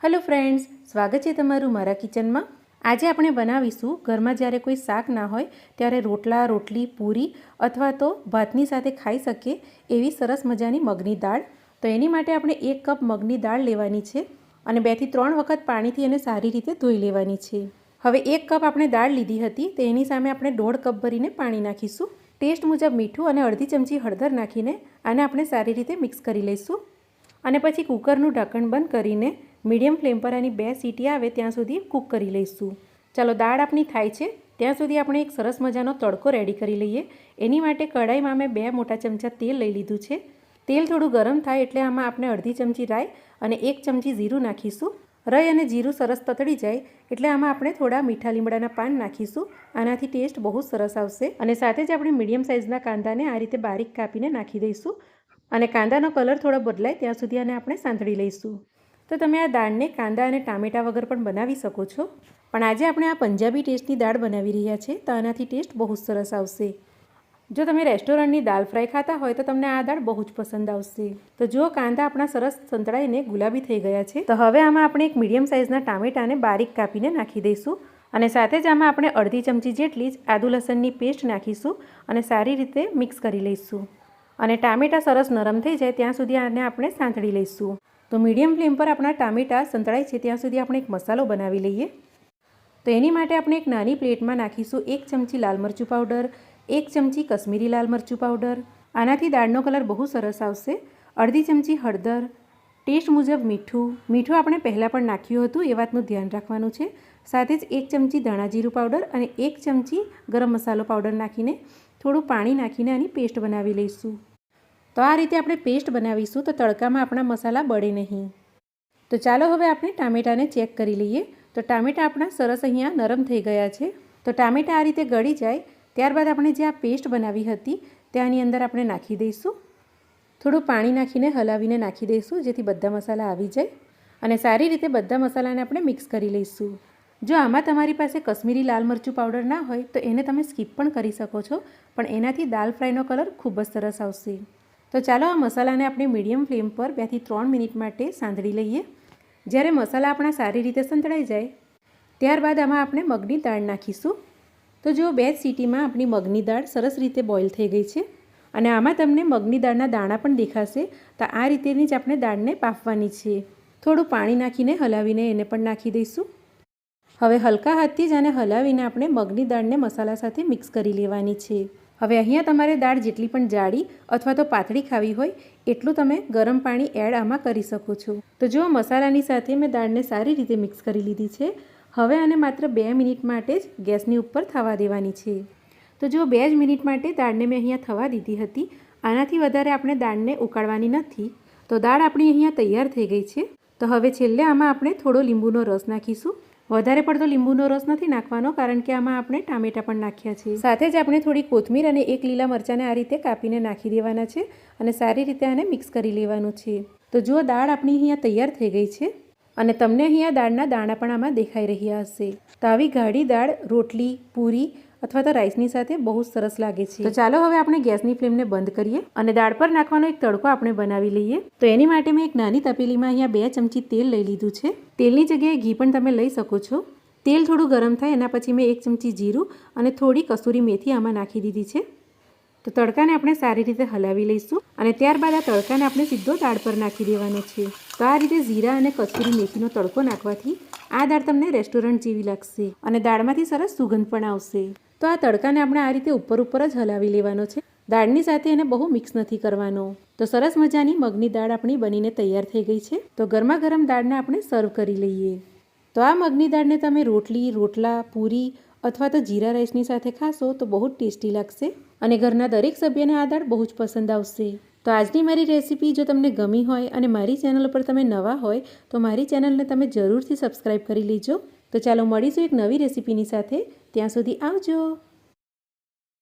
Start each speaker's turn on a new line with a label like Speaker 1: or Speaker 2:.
Speaker 1: Hello friends, સ્વાગત છે તમારું મારા કિચનમાં. આજે આપણે બનાવીશું, ઘરમાં જ્યારે કોઈ શાક ના હોય, ત્યારે રોટલા, રોટલી, પૂરી અથવા તો ભાતની સાથે ખાઈ શકીએ એવી સરસ મજાની મગની દાળ. તો એની માટે આપણે એક કપ મગની દાળ લેવાની છે અને બેથી ત્રણ વખત પાણીથી એને સારી રીતે ધોઈ લેવાની છે. હવે એક કપ આપણે દાળ લીધી હતી, તો એની સામે આપણે દોઢ કપ ભરીને પાણી નાખીશું. ટેસ્ટ મુજબ મીઠું અને અડધી ચમચી હળદર નાખીને આને આપણે સારી રીતે મિક્સ કરી લઈશું. અને પછી કુકરનું ઢાંકણ બંધ કરીને મીડિયમ ફ્લેમ પર આની બે સીટી આવે ત્યાં સુધી કૂક કરી લઈશું. ચાલો, દાળ આપણી થાય છે. ત્યાં સુધી આપણે એક સરસ મજાનો તડકો રેડી કરી લઈએ. એની માટે કઢાઈમાં મેં બે મોટા ચમચા તેલ લઈ લીધું છે. તેલ થોડું ગરમ થાય એટલે આમાં આપણે અડધી ચમચી રાઈ અને એક ચમચી જીરું નાખીશું. રઈ અને જીરું સરસ તતડી જાય એટલે આમાં આપણે થોડા મીઠા લીમડાના પાન નાખીશું. આનાથી ટેસ્ટ બહુ સરસ આવશે. અને સાથે જ આપણે મીડિયમ સાઇઝના કાંદાને આ રીતે બારીક કાપીને નાખી દઈશું. અને કાંદાનો કલર થોડો બદલાય ત્યાં સુધી આને આપણે સાંતળી લઈશું. તો તમે આ દાળને કાંદા અને ટામેટા વગર પણ બનાવી શકો છો. પણ આજે આપણે આ પંજાબી ટેસ્ટની દાળ બનાવી રહ્યા છે, તો આનાથી ટેસ્ટ બહુ સરસ આવશે. જો તમે રેસ્ટોરન્ટની દાળ ફ્રાય ખાતા હોય તો તમને આ દાળ બહુ જ પસંદ આવશે. તો જો કાંદા આપણા સરસ સંતળાઈને ગુલાબી થઈ ગયા છે, તો હવે આમાં આપણે એક મીડિયમ સાઇઝના ટામેટાને બારીક કાપીને નાખી દઈશું. અને સાથે જ આમાં આપણે અડધી ચમચી જેટલી જ આદુ લસણની પેસ્ટ નાખીશું અને સારી રીતે મિક્સ કરી લઈશું. અને ટામેટાં સરસ નરમ થઈ જાય ત્યાં સુધી આને આપણે સાંતળી લઈશું. તો મીડિયમ ફ્લેમ પર આપણા ટામેટાં સંતળાય છે ત્યાં સુધી આપણે એક મસાલો બનાવી લઈએ. તો એની માટે આપણે એક નાની પ્લેટમાં નાખીશું એક ચમચી લાલ મરચું પાવડર, એક ચમચી કશ્મીરી લાલ મરચું પાવડર. આનાથી દાળનો કલર બહુ સરસ આવશે. અડધી ચમચી હળદર. ટેસ્ટ મુજબ મીઠું. મીઠું આપણે પહેલાં પણ નાખ્યું હતું, એ વાતનું ધ્યાન રાખવાનું છે. સાથે જ એક ચમચી ધાણા જીરું પાવડર અને એક ચમચી ગરમ મસાલો પાવડર નાખીને થોડું પાણી નાખીને આની પેસ્ટ બનાવી લઈશું. તો આ રીતે આપણે પેસ્ટ બનાવીશું તો તડકામાં આપણા મસાલા બળે નહીં. તો ચાલો હવે આપણે ટામેટાને ચેક કરી લઈએ. તો ટામેટાં આપણા સરસ અહીંયા નરમ થઈ ગયા છે. તો ટામેટાં આ રીતે ગળી જાય. ત્યારબાદ આપણે જે આ પેસ્ટ બનાવી હતી, ત્યાંની અંદર આપણે નાખી દઈશું. થોડું પાણી નાખીને હલાવીને નાખી દઈશું, જેથી બધા મસાલા આવી જાય. અને સારી રીતે બધા મસાલાને આપણે મિક્સ કરી લઈશું. જો આમાં તમારી પાસે કશ્મીરી લાલ મરચું પાવડર ના હોય, તો એને તમે સ્કીપ પણ કરી શકો છો. પણ એનાથી દાલ ફ્રાયનો કલર ખૂબ જ સરસ આવશે. તો ચાલો આ મસાલાને આપણે મીડિયમ ફ્લેમ પર બેથી ત્રણ મિનિટ માટે સાંતળી લઈએ. જ્યારે મસાલા આપણા સારી રીતે સંતળાઈ જાય, ત્યારબાદ આમાં આપણે મગની દાળ નાખીશું. તો જો બે જ સીટીમાં આપણી મગની દાળ સરસ રીતે બોઇલ થઈ ગઈ છે અને આમાં તમને મગની દાળના દાણા પણ દેખાશે. તો આ રીતેની જ આપણે દાળને પાફવાની છે. થોડું પાણી નાખીને હલાવીને એને પણ નાખી દઈશું. હવે હલકા હાથથી જ આને હલાવીને આપણે મગની દાળને મસાલા સાથે મિક્સ કરી લેવાની છે. હવે અહીંયા તમારે દાળ જેટલી પણ જાડી અથવા તો પાતળી ખાવી હોય, એટલું તમે ગરમ પાણી એડ આમાં કરી શકો છો. તો જો મસાલાની સાથે મેં દાળને સારી રીતે મિક્સ કરી લીધી છે, હવે આને માત્ર બે મિનિટ માટે જ ગેસની ઉપર થવા દેવાની છે. તો જો બે જ મિનિટ માટે દાળને મેં અહીંયા થવા દીધી હતી, આનાથી વધારે આપણે દાળને ઉકાળવાની નથી. તો દાળ આપણી અહીંયા તૈયાર થઈ ગઈ છે. તો હવે છેલ્લે આમાં આપણે થોડો લીંબુનો રસ નાખીશું. વધારે પડતો લીંબુનો રસ નથી નાખવાનો, કારણ કે આમાં આપણે ટામેટા પણ નાખ્યા છે સાથે જ આપણે થોડી કોથમીર અને એક લીલા મરચાંને આ રીતે કાપીને નાખી દેવાના છે અને સારી રીતે આને મિક્સ કરી લેવાનું છે. તો જો દાળ આપણી અહીંયા તૈયાર થઈ ગઈ છે અને તમને અહીંયા દાળના દાણા પણ આમાં દેખાઈ રહ્યા હશે. તો આવી ગાઢી દાળ, રોટલી, પૂરી અથવા તો રાઈસની સાથે બહુ સરસ લાગે છે. તો ચાલો હવે આપણે ગેસની ફ્લેમને બંધ કરીએ અને દાળ પર નાખવાનો એક તડકો આપણે બનાવી લઈએ. તો એની માટે મેં એક નાની તપેલીમાં અહીંયા બે ચમચી તેલ લઈ લીધું છે. તેલની જગ્યાએ ઘી પણ તમે લઈ શકો છો. તેલ થોડું ગરમ થાય એના પછી મેં એક ચમચી જીરું અને થોડી કસૂરી મેથી આમાં નાખી દીધી છે. તો તડકાને આપણે સારી રીતે હલાવી લઈશું અને ત્યારબાદ આ તડકાને આપણે સીધો દાળ પર નાખી દેવાનો છે. તો આ રીતે જીરા અને કસૂરી મેથીનો તડકો નાખવાથી આ દાળ તમને રેસ્ટોરન્ટ જેવી લાગશે અને દાળમાંથી સરસ સુગંધ પણ આવશે. તો આ તડકાને આપણે આ રીતે ઉપર ઉપર જ હલાવી લેવાનો છે. દાળની સાથે એને બહુ મિક્સ નથી કરવાનો. તો સરસ મજાની મગની દાળ આપણી બનીને તૈયાર થઈ ગઈ છે. તો ગરમા ગરમ દાળને આપણે સર્વ કરી લઈએ. તો આ મગની દાળને તમે રોટલી, રોટલા, પૂરી અથવા તો જીરા રાઈસની સાથે ખાશો તો બહુ જ ટેસ્ટી લાગશે અને ઘરના દરેક સભ્યને આ દાળ બહુ જ પસંદ આવશે. તો આજની મારી રેસીપી જો તમને ગમી હોય અને મારી ચેનલ ઉપર તમે નવા હોય તો મારી ચેનલને તમે જરૂરથી સબસ્ક્રાઈબ કરી લેજો. તો ચાલો મળીશું એક નવી રેસીપીની સાથે. ત્યાં સુધી આવજો.